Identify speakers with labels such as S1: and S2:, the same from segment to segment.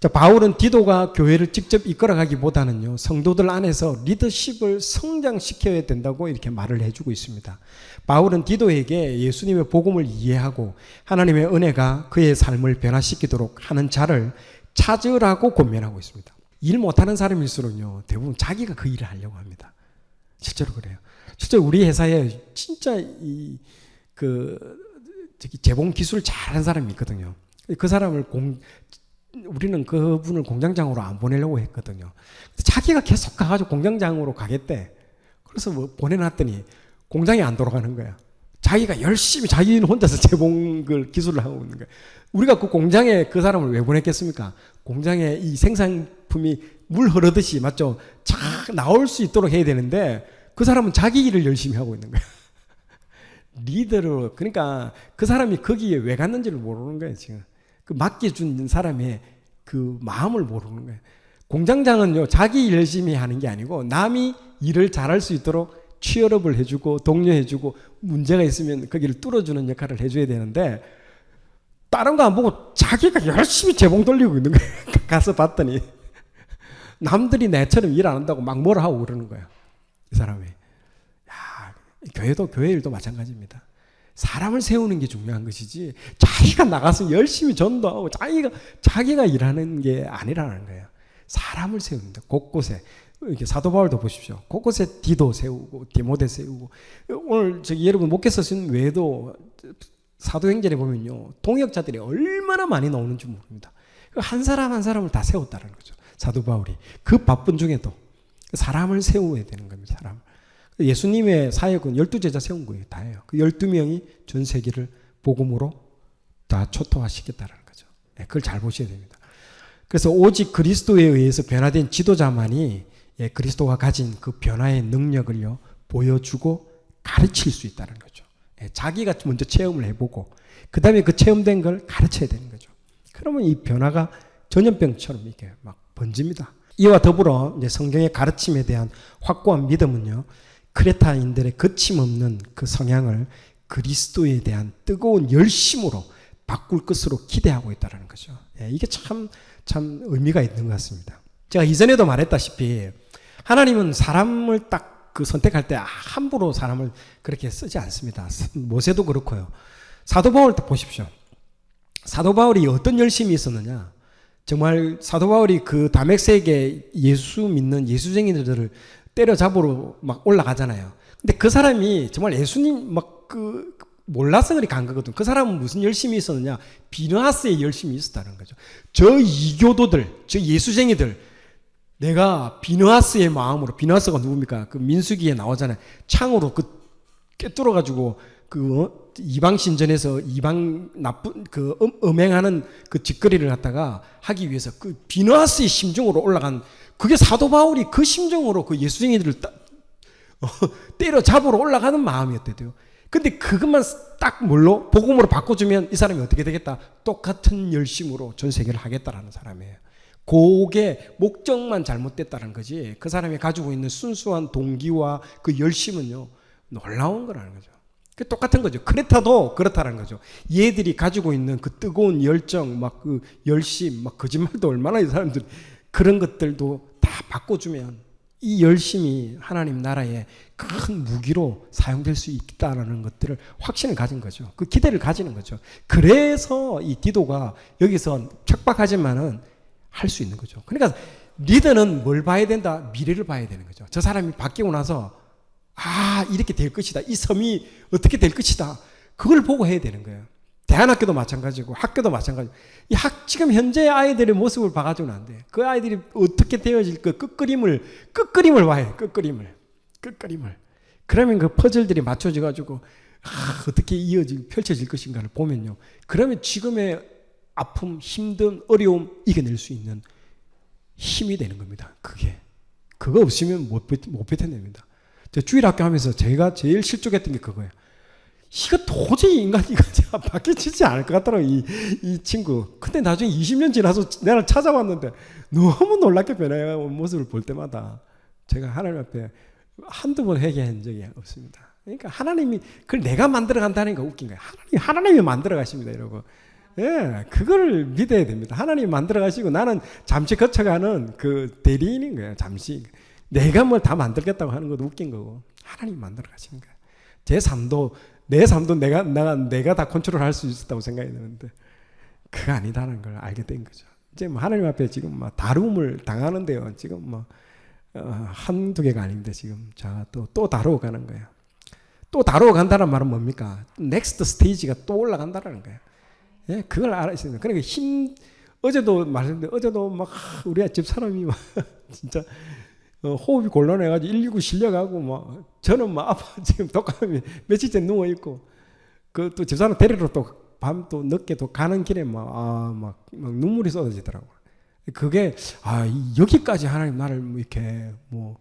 S1: 자, 바울은 디도가 교회를 직접 이끌어가기보다는요, 성도들 안에서 리더십을 성장시켜야 된다고 이렇게 말을 해주고 있습니다. 바울은 디도에게 예수님의 복음을 이해하고 하나님의 은혜가 그의 삶을 변화시키도록 하는 자를 찾으라고 권면하고 있습니다. 일 못하는 사람일수록요, 대부분 자기가 그 일을 하려고 합니다. 실제로 그래요. 실제로 우리 회사에 진짜 이, 그, 저기 재봉 기술 잘하는 사람이 있거든요. 그 사람을 공, 우리는 그분을 공장장으로 안 보내려고 했거든요. 자기가 계속 가가지고 공장장으로 가겠대. 그래서 뭐 보내놨더니 공장이 안 돌아가는 거야. 자기가 열심히 자기는 혼자서 재봉을 기술을 하고 있는 거야. 우리가 그 공장에 그 사람을 왜 보냈겠습니까? 공장에 이 생산품이 물 흐르듯이 맞죠? 쫙 나올 수 있도록 해야 되는데 그 사람은 자기 일을 열심히 하고 있는 거야. 리더로 그러니까 그 사람이 거기에 왜 갔는지를 모르는 거예요 지금. 그 맡겨준 사람의 그 마음을 모르는 거예요. 공장장은요 자기 일 열심히 하는 게 아니고 남이 일을 잘할 수 있도록 취업을 해주고 독려해주고 문제가 있으면 거기를 뚫어주는 역할을 해줘야 되는데 다른 거 안 보고 자기가 열심히 재봉 돌리고 있는 거예요. 가서 봤더니 남들이 내처럼 일 안 한다고 막 뭐라 하고 그러는 거예요. 이 사람이. 야, 교회도 교회 일도 마찬가지입니다. 사람을 세우는 게 중요한 것이지 자기가 나가서 열심히 전도하고 자기가 자기가 일하는 게 아니라는 거예요. 사람을 세운다. 곳곳에 이렇게 사도 바울도 보십시오. 곳곳에 디도 세우고 디모데 세우고 오늘 저기 여러분 목회서 쓴 외에도 사도행전에 보면요 동역자들이 얼마나 많이 나오는 줄 모릅니다. 한 사람 한 사람을 다 세웠다는 거죠. 사도 바울이 그 바쁜 중에도 사람을 세워야 되는 겁니다. 사람. 예수님의 사역은 열두 제자 세운 거예요. 다예요. 그 열두 명이 전 세계를 복음으로 다 초토화시켰다는 거죠. 네, 그걸 잘 보셔야 됩니다. 그래서 오직 그리스도에 의해서 변화된 지도자만이 예, 그리스도가 가진 그 변화의 능력을요 보여주고 가르칠 수 있다는 거죠. 예, 자기가 먼저 체험을 해보고 그 다음에 그 체험된 걸 가르쳐야 되는 거죠. 그러면 이 변화가 전염병처럼 이렇게 막 번집니다. 이와 더불어 이제 성경의 가르침에 대한 확고한 믿음은요 크레타인들의 거침없는 그 성향을 그리스도에 대한 뜨거운 열심으로 바꿀 것으로 기대하고 있다는 거죠. 예, 이게 참, 참 의미가 있는 것 같습니다. 제가 이전에도 말했다시피 하나님은 사람을 딱 그 선택할 때 함부로 사람을 그렇게 쓰지 않습니다. 모세도 그렇고요. 사도 바울 보십시오. 사도 바울이 어떤 열심이 있었느냐? 정말 사도 바울이 그 다맥세계 예수 믿는 예수쟁이들을 때려잡으러 막 올라가잖아요. 근데 그 사람이 정말 예수님 막 그 몰라서 그리 간 거거든. 그 사람은 무슨 열심이 있었느냐? 비너하스에 열심이 있었다는 거죠. 저 이교도들, 저 예수쟁이들, 내가 비너하스의 마음으로, 비너하스가 누굽니까? 그 민수기에 나오잖아요. 창으로 그 꿰뚫어 가지고 그 어? 이방 신전에서 이방 나쁜 그 음, 음행하는 그 짓거리를 갖다가 하기 위해서 그 비너하스의 심정으로 올라간 그게 사도 바울이 그 심정으로 그 예수쟁이들을 따, 어, 때려 잡으러 올라가는 마음이었대요. 근데 그것만 딱 뭘로 복음으로 바꿔주면 이 사람이 어떻게 되겠다? 똑같은 열심으로 전 세계를 하겠다라는 사람이에요. 그게 목적만 잘못됐다는 거지. 그 사람이 가지고 있는 순수한 동기와 그 열심은요 놀라운 거라는 거죠. 그 똑같은 거죠. 크레타도 그렇다는 거죠. 얘들이 가지고 있는 그 뜨거운 열정, 막 그 열심, 막 거짓말도 얼마나 이 사람들 그런 것들도 다 바꿔주면 이 열심이 하나님 나라의 큰 무기로 사용될 수 있다라는 것들을 확신을 가진 거죠. 그 기대를 가지는 거죠. 그래서 이 디도가 여기서 척박하지만은 할 수 있는 거죠. 그러니까 리더는 뭘 봐야 된다? 미래를 봐야 되는 거죠. 저 사람이 바뀌고 나서 아, 이렇게 될 것이다. 이 섬이 어떻게 될 것이다. 그걸 보고 해야 되는 거예요. 대안학교도 마찬가지고 학교도 마찬가지고 이 학 지금 현재 아이들의 모습을 봐가지고는 안 돼. 그 아이들이 어떻게 되어질 그 끝그림을 끝그림을 봐야 끝그림을 끝그림을. 그러면 그 퍼즐들이 맞춰져 가지고 아, 어떻게 이어질 펼쳐질 것인가를 보면요. 그러면 지금의 아픔, 힘든 어려움 이겨낼 수 있는 힘이 되는 겁니다. 그게 그거 없으면 못, 못 버텨냅니다. 저 주일학교 하면서 제가 제일 실족했던 게 그거예요. 이거 도저히 인간이 이거 바뀌지 않을 것 같더라고 이, 이 친구. 근데 나중에 20년 지나서 내가 찾아왔는데 너무 놀랍게 변해온 모습을 볼 때마다 제가 하나님 앞에 한두 번 회개한 적이 없습니다. 그러니까 하나님이 그걸 내가 만들어 간다는 게 웃긴 거예요. 하나님, 하나님이 만들어 가십니다. 이러고 예, 그걸 믿어야 됩니다. 하나님 만들어 가시고 나는 잠시 거쳐가는 그 대리인인 거예요. 잠시 내가 뭘 다 만들겠다고 하는 것도 웃긴 거고 하나님 만들어 가시는 거예요. 제 삶도 내 삶도 내가 내가 내가 다 컨트롤할 수 있었다고 생각이 드는데 그거 아니다는 걸 알게 된 거죠. 이제 뭐 하나님 앞에 지금 막 다rum을 당하는데요. 지금 뭐 어, 한두 개가 아닌데 지금 자 또 또 다루어 가는 거예요. 또 다루어 간다는 말은 뭡니까? 넥스트 스테이지가 또 올라간다라는 거예요. 예, 그걸 알아야 그러니까 힘 어제도 말했는데 어제도 막 우리 집 사람이 막 진짜 어, 호흡이 곤란해가지고 119 실려가고 막 저는 막 아파 지금 독감이 며칠째 누워 있고 그 또 집사람 데리러 또 밤 또 늦게 또 가는 길에 막 아막 막 눈물이 쏟아지더라고. 그게 아 이- 여기까지 하나님 나를 뭐 이렇게 뭐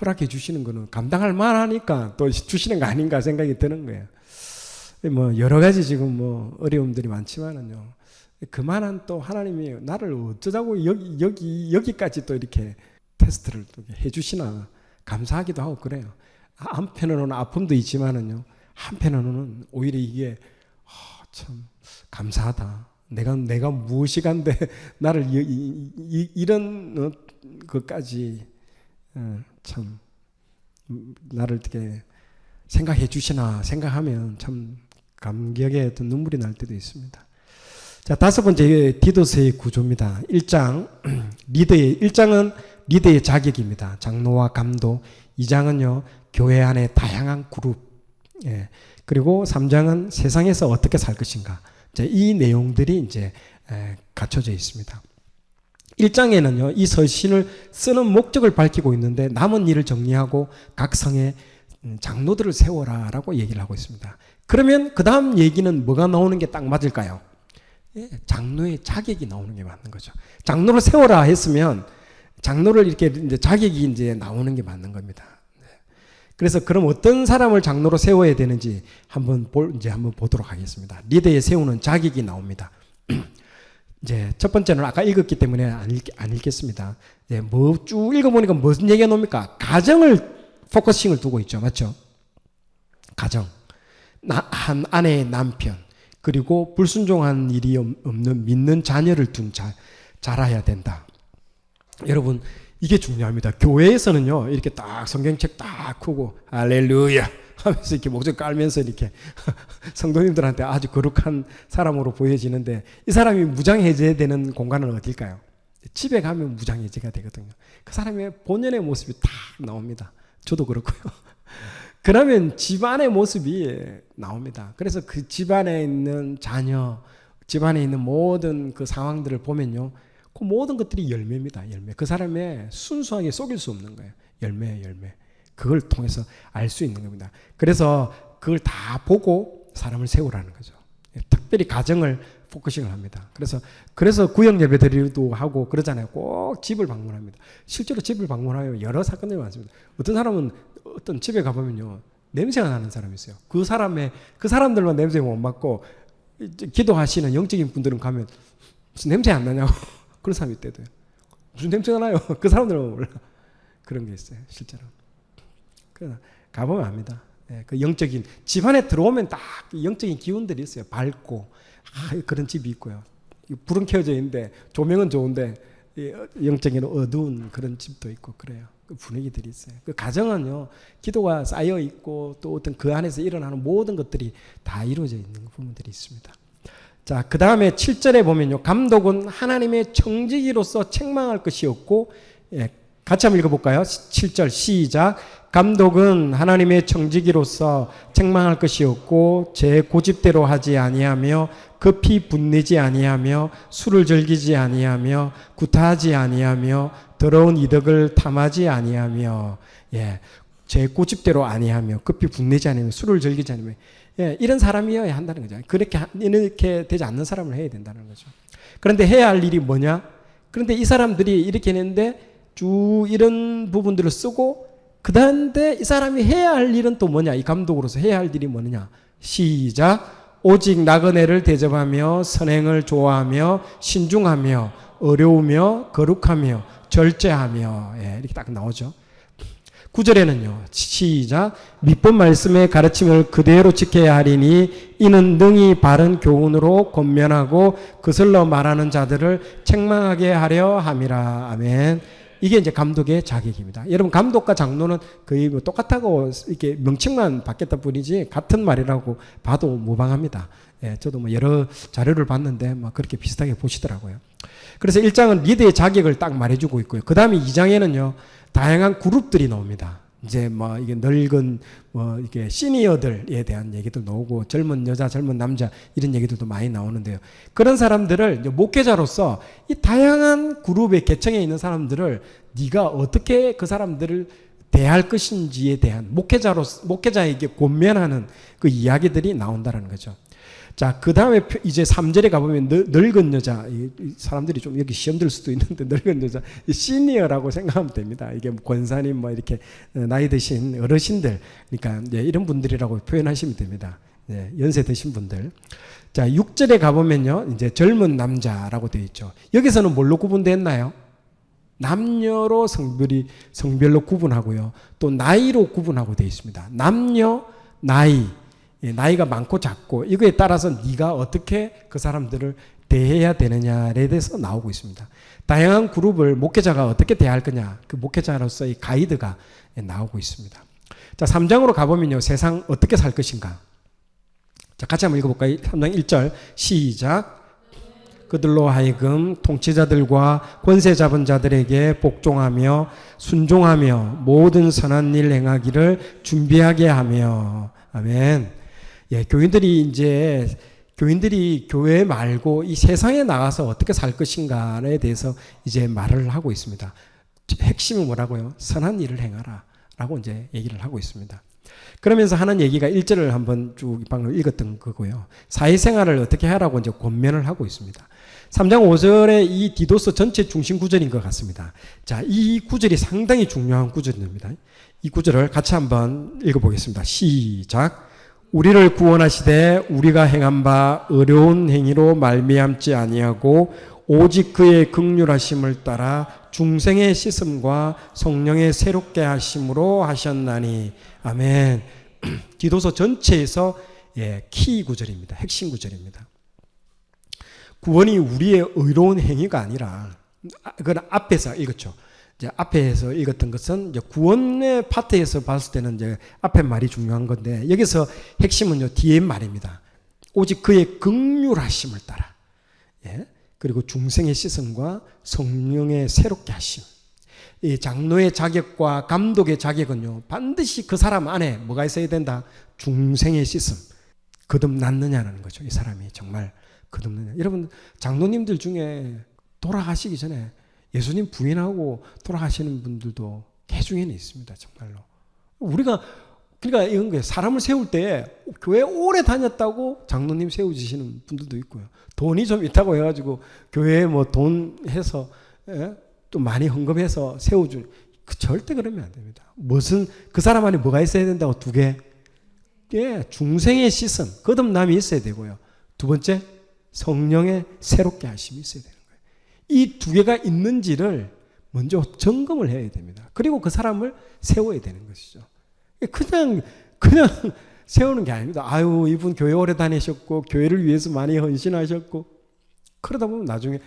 S1: 허락해 주시는 거는 감당할 만하니까 또 주시는 거 아닌가 생각이 드는 거예요. 뭐 여러 가지 지금 뭐 어려움들이 많지만은요. 그만한 또 하나님이 나를 어쩌자고 여기 여기 여기까지 또 이렇게 테스트를 또 해주시나 감사하기도 하고 그래요. 아, 한편으로는 아픔도 있지만은요. 한편으로는 오히려 이게 아, 참 감사하다. 내가 내가 무엇이간데 나를 이, 이, 이, 어, 것까지 어, 참 음, 나를 어떻게 생각해 주시나 생각하면 참 감격의 어떤 눈물이 날 때도 있습니다. 자, 다섯 번째 디도스의 구조입니다. 1장 리더의 1장은 리더의 자격입니다. 장로와 감독. 2장은요. 교회 안에 다양한 그룹. 예. 그리고 3장은 세상에서 어떻게 살 것인가. 자, 이 내용들이 이제 에, 갖춰져 있습니다. 1장에는요. 이 서신을 쓰는 목적을 밝히고 있는데 남은 일을 정리하고 각 성에 음, 장로들을 세워라 라고 얘기를 하고 있습니다. 그러면 그 다음 얘기는 뭐가 나오는 게 딱 맞을까요? 예, 장로의 자격이 나오는 게 맞는 거죠. 장로를 세워라 했으면 장로를 이렇게 이제 자격이 이제 나오는 게 맞는 겁니다. 네. 그래서 그럼 어떤 사람을 장로로 세워야 되는지 한번 볼 이제 한번 보도록 하겠습니다. 리더에 세우는 자격이 나옵니다. 이제 첫 번째는 아까 읽었기 때문에 안, 읽, 안 읽겠습니다. 이제 뭐쭉 읽어보니까 무슨 얘기가 나옵니까? 가정을 포커싱을 두고 있죠. 맞죠? 가정. 나, 한 아내의 남편. 그리고 불순종한 일이 없- 없는 믿는 자녀를 둔 자, 자라야 된다. 여러분, 이게 중요합니다. 교회에서는요, 이렇게 딱 성경책 딱 크고, 할렐루야! 하면서 이렇게 목소리 깔면서 이렇게 성도님들한테 아주 거룩한 사람으로 보여지는데, 이 사람이 무장해제되는 공간은 어딜까요? 집에 가면 무장해제가 되거든요. 그 사람의 본연의 모습이 다 나옵니다. 저도 그렇고요. 그러면 집안의 모습이 나옵니다. 그래서 그 집안에 있는 자녀, 집안에 있는 모든 그 상황들을 보면요. 그 모든 것들이 열매입니다. 열매. 그 사람의 순수하게 속일 수 없는 거예요. 열매, 열매. 그걸 통해서 알 수 있는 겁니다. 그래서 그걸 다 보고 사람을 세우라는 거죠. 예, 특별히 가정을 포커싱을 합니다. 그래서 그래서 구역 예배 드리기도 하고 그러잖아요. 꼭 집을 방문합니다. 실제로 집을 방문하여 여러 사건들이 많습니다. 어떤 사람은 어떤 집에 가보면요 냄새가 나는 사람이 있어요. 그 사람의 그 사람들만 냄새 못 맡고 기도하시는 영적인 분들은 가면 무슨 냄새 안 나냐고 그런 사람이 있대도요. 무슨 냄새가 나요? 그 사람들은 몰라. 그런 게 있어요, 실제로. 그 가보면 압니다. 예, 그 영적인 집 안에 들어오면 딱그 영적인 기운들이 있어요. 밝고 아, 그런 집이 있고요. 이 불은 켜져 있는데 조명은 좋은데 이 영적인 어두운 그런 집도 있고 그래요. 그 분위기들이 있어요. 그 가정은요 기도가 쌓여 있고 또 어떤 그 안에서 일어나는 모든 것들이 다 이루어져 있는 부분들이 있습니다. 자, 그 다음에 7절에 보면요. 감독은 하나님의 청지기로서 책망할 것이 없고, 예, 같이 한번 읽어볼까요? 7절 시작. 감독은 하나님의 청지기로서 책망할 것이 없고, 제 고집대로 하지 아니하며, 급히 분내지 아니하며, 술을 즐기지 아니하며, 구타하지 아니하며, 더러운 이득을 탐하지 아니하며, 예, 제 고집대로 아니하며, 급히 분내지 아니하며, 술을 즐기지 아니하며, 예, 이런 사람이어야 한다는 거죠. 그렇게 하- 이렇게 되지 않는 사람을 해야 된다는 거죠. 그런데 해야 할 일이 뭐냐? 그런데 이 사람들이 이렇게 했는데 쭉 이런 부분들을 쓰고 그다음에 이 사람이 해야 할 일은 또 뭐냐? 이 감독으로서 해야 할 일이 뭐냐? 시작. 오직 나그네를 대접하며 선행을 좋아하며 신중하며 어려우며 거룩하며 절제하며 예, 이렇게 딱 나오죠. 구절에는요. 시작. 밑본 말씀의 가르침을 그대로 지켜야 하리니 이는 능히 바른 교훈으로 권면하고 그슬러 말하는 자들을 책망하게 하려 함이라. 아멘. 이게 이제 감독의 자격입니다. 여러분 감독과 장로는 거의 뭐 똑같다고 이렇게 명칭만 바뀌었다 뿐이지 같은 말이라고 봐도 무방합니다. 예, 저도 뭐 여러 자료를 봤는데 뭐 그렇게 비슷하게 보시더라고요. 그래서 1장은 리더의 자격을 딱 말해주고 있고요. 그 다음에 2장에는요 다양한 그룹들이 나옵니다. 이제 뭐 이게 늙은 뭐 이게 시니어들에 대한 얘기도 나오고 젊은 여자, 젊은 남자 이런 얘기들도 많이 나오는데요. 그런 사람들을 목회자로서 이 다양한 그룹의 계층에 있는 사람들을 네가 어떻게 그 사람들을 대할 것인지에 대한 목회자로 목회자에게 권면하는 그 이야기들이 나온다라는 거죠. 자, 그 다음에 이제 3절에 가보면 늙은 여자, 이 사람들이 좀 여기 시험 들 수도 있는데 늙은 여자, 시니어라고 생각하면 됩니다. 이게 뭐 권사님 뭐 이렇게 나이 드신 어르신들, 그러니까 이제 이런 분들이라고 표현하시면 됩니다. 네, 연세 드신 분들. 자, 6절에 가보면요, 이제 젊은 남자라고 되어 있죠. 여기서는 뭘로 구분됐나요? 남녀로 성별이 성별로 구분하고요. 또 나이로 구분하고 되어 있습니다. 남녀, 나이, 예, 나이가 많고 작고 이거에 따라서 네가 어떻게 그 사람들을 대해야 되느냐에 대해서 나오고 있습니다. 다양한 그룹을 목회자가 어떻게 대할 거냐 그 목회자로서의 가이드가 나오고 있습니다. 자 3장으로 가보면요 세상 어떻게 살 것인가 자 같이 한번 읽어볼까요? 3장 1절 시작 그들로 하여금 통치자들과 권세 잡은 자들에게 복종하며 순종하며 모든 선한 일 행하기를 준비하게 하며 아멘. 예, 교인들이 이제 교인들이 교회 말고 이 세상에 나가서 어떻게 살 것인가에 대해서 이제 말을 하고 있습니다. 핵심은 뭐라고요? 선한 일을 행하라. 라고 이제 얘기를 하고 있습니다. 그러면서 하는 얘기가 1절을 한번 쭉 방금 읽었던 거고요. 사회생활을 어떻게 하라고 이제 권면을 하고 있습니다. 3장 5절의 이 디도스 전체 중심 구절인 것 같습니다. 자, 이 구절이 상당히 중요한 구절입니다. 이 구절을 같이 한번 읽어보겠습니다. 시작. 우리를 구원하시되 우리가 행한 바 어려운 행위로 말미암지 아니하고 오직 그의 극률하심을 따라 중생의 씻음과 성령의 새롭게 하심으로 하셨나니 아멘. 기도서 전체에서 예, 키 구절입니다. 핵심 구절입니다. 구원이 우리의 의로운 행위가 아니라 그건 앞에서 읽었죠. 이제 앞에서 읽었던 것은 이제 구원의 파트에서 봤을 때는 이제 앞에 말이 중요한 건데 여기서 핵심은요 뒤에 말입니다. 오직 그의 극률하심을 따라 예? 그리고 중생의 시선과 성령의 새롭게 하심. 이 장로의 자격과 감독의 자격은요 반드시 그 사람 안에 뭐가 있어야 된다. 중생의 시선. 거듭났느냐는 거죠. 이 사람이 정말 거듭느냐. 여러분 장로님들 중에 돌아가시기 전에 예수님 부인하고 돌아가시는 분들도 개중에는 있습니다. 정말로. 우리가 그러니까 이런 거예요. 사람을 세울 때 교회 오래 다녔다고 장로님 세우지시는 분들도 있고요. 돈이 좀 있다고 해가지고 교회에 뭐 돈 해서 예? 또 많이 헌금해서 세워줄 그 절대 그러면 안 됩니다. 무슨 그 사람 안에 뭐가 있어야 된다고 두 개. 예, 중생의 시선, 거듭남이 있어야 되고요. 두 번째 성령의 새롭게 하심이 있어야 돼요. 이 두 개가 있는지를 먼저 점검을 해야 됩니다. 그리고 그 사람을 세워야 되는 것이죠. 그냥 그냥 세우는 게 아닙니다. 아유 이분 교회 오래 다니셨고 교회를 위해서 많이 헌신하셨고 그러다 보면 나중에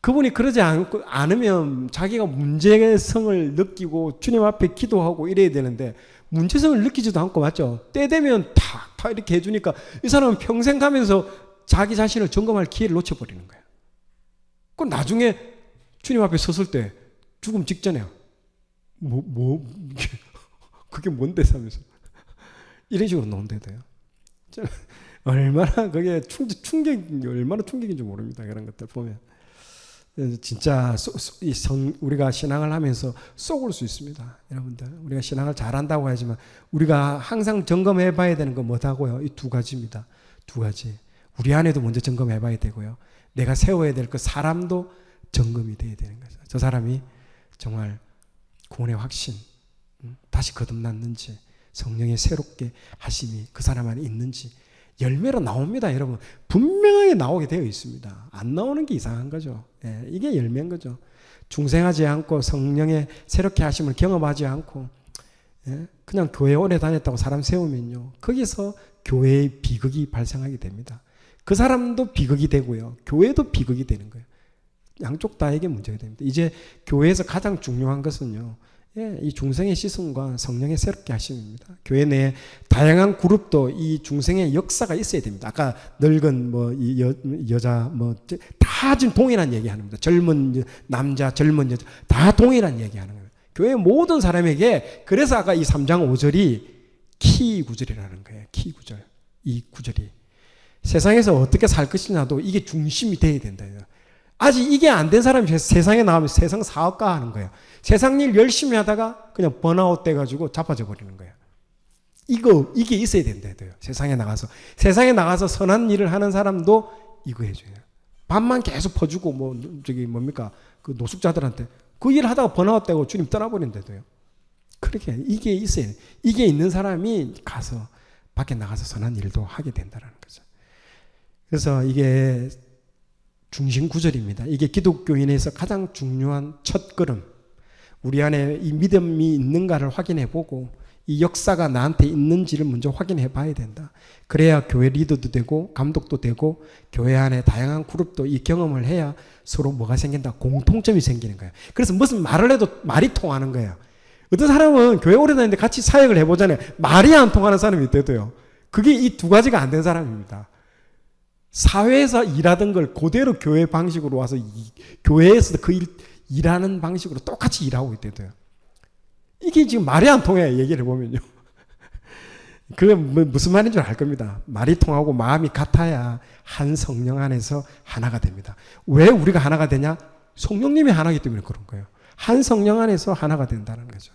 S1: 그분이 그러지 않고 않으면 자기가 문제성을 느끼고 주님 앞에 기도하고 이래야 되는데 문제성을 느끼지도 않고 맞죠? 때 되면 다, 다 이렇게 해주니까 이 사람은 평생 가면서 자기 자신을 점검할 기회를 놓쳐버리는 거예요. 그 나중에 주님 앞에 섰을 때 죽음 직전에 뭐, 뭐, 그게 뭔데 하면서 이런 식으로 나온다 돼요. 얼마나 그게 충격, 충격이 얼마나 충격인지 모릅니다. 그런 것들 보면. 진짜 이 성, 우리가 신앙을 하면서 쏘을 수 있습니다. 여러분들. 우리가 신앙을 잘한다고 하지만 우리가 항상 점검해 봐야 되는 건 뭐다고요? 이 두 가지입니다. 두 가지. 우리 안에도 먼저 점검해 봐야 되고요. 내가 세워야 될 그 사람도 점검이 돼야 되는 거죠. 저 사람이 정말 구원의 확신, 음, 다시 거듭났는지, 성령의 새롭게 하심이 그 사람 안에 있는지, 열매로 나옵니다, 여러분. 분명하게 나오게 되어 있습니다. 안 나오는 게 이상한 거죠. 예, 이게 열매인 거죠. 중생하지 않고 성령의 새롭게 하심을 경험하지 않고 예? 그냥 교회 오래 다녔다고 사람 세우면요. 거기서 교회의 비극이 발생하게 됩니다. 그 사람도 비극이 되고요. 교회도 비극이 되는 거예요. 양쪽 다에게 문제가 됩니다. 이제 교회에서 가장 중요한 것은요. 예, 이 중생의 시선과 성령의 새롭게 하심입니다. 교회 내에 다양한 그룹도 이 중생의 역사가 있어야 됩니다. 아까 늙은 뭐이 여자 뭐다 지금 동일한 얘기 하는 겁니다. 젊은 남자, 젊은 여자 다 동일한 얘기 하는 거예요. 교회 모든 사람에게 그래서 아까 이 3장 5절이 키 구절이라는 거예요. 키 구절. 이 구절이 세상에서 어떻게 살 것이냐도 이게 중심이 돼야 된다. 아직 이게 안 된 사람이 세상에 나오면 세상 사업가 하는 거예요. 세상 일 열심히 하다가 그냥 번아웃 돼가지고 자빠져 버리는 거예요. 이거 이게 있어야 된다요. 세상에 나가서 세상에 나가서 선한 일을 하는 사람도 이거 해줘요. 밥만 계속 퍼주고 뭐 저기 뭡니까 그 노숙자들한테 그 일 하다가 번아웃 되고 주님 떠나버린대도요. 그렇게 이게 있어요. 이게 있는 사람이 가서 밖에 나가서 선한 일도 하게 된다는 거죠. 그래서 이게 중심 구절입니다. 이게 기독교인에서 가장 중요한 첫 걸음. 우리 안에 이 믿음이 있는가를 확인해 보고 이 역사가 나한테 있는지를 먼저 확인해 봐야 된다. 그래야 교회 리더도 되고 감독도 되고 교회 안에 다양한 그룹도 이 경험을 해야 서로 뭐가 생긴다. 공통점이 생기는 거예요. 그래서 무슨 말을 해도 말이 통하는 거예요. 어떤 사람은 교회 오래 다니는데 같이 사역을 해보잖아요. 말이 안 통하는 사람이 있대도요. 그게 이 두 가지가 안 된 사람입니다. 사회에서 일하던 걸 그대로 교회 방식으로 와서 이, 교회에서 그 일, 일하는 방식으로 똑같이 일하고 있대도요. 이게 지금 말이 안 통해 얘기를 보면요. 그게 뭐 무슨 말인 줄 알 겁니다. 말이 통하고 마음이 같아야 한 성령 안에서 하나가 됩니다. 왜 우리가 하나가 되냐? 성령님이 하나기 때문에 그런 거예요. 한 성령 안에서 하나가 된다는 거죠.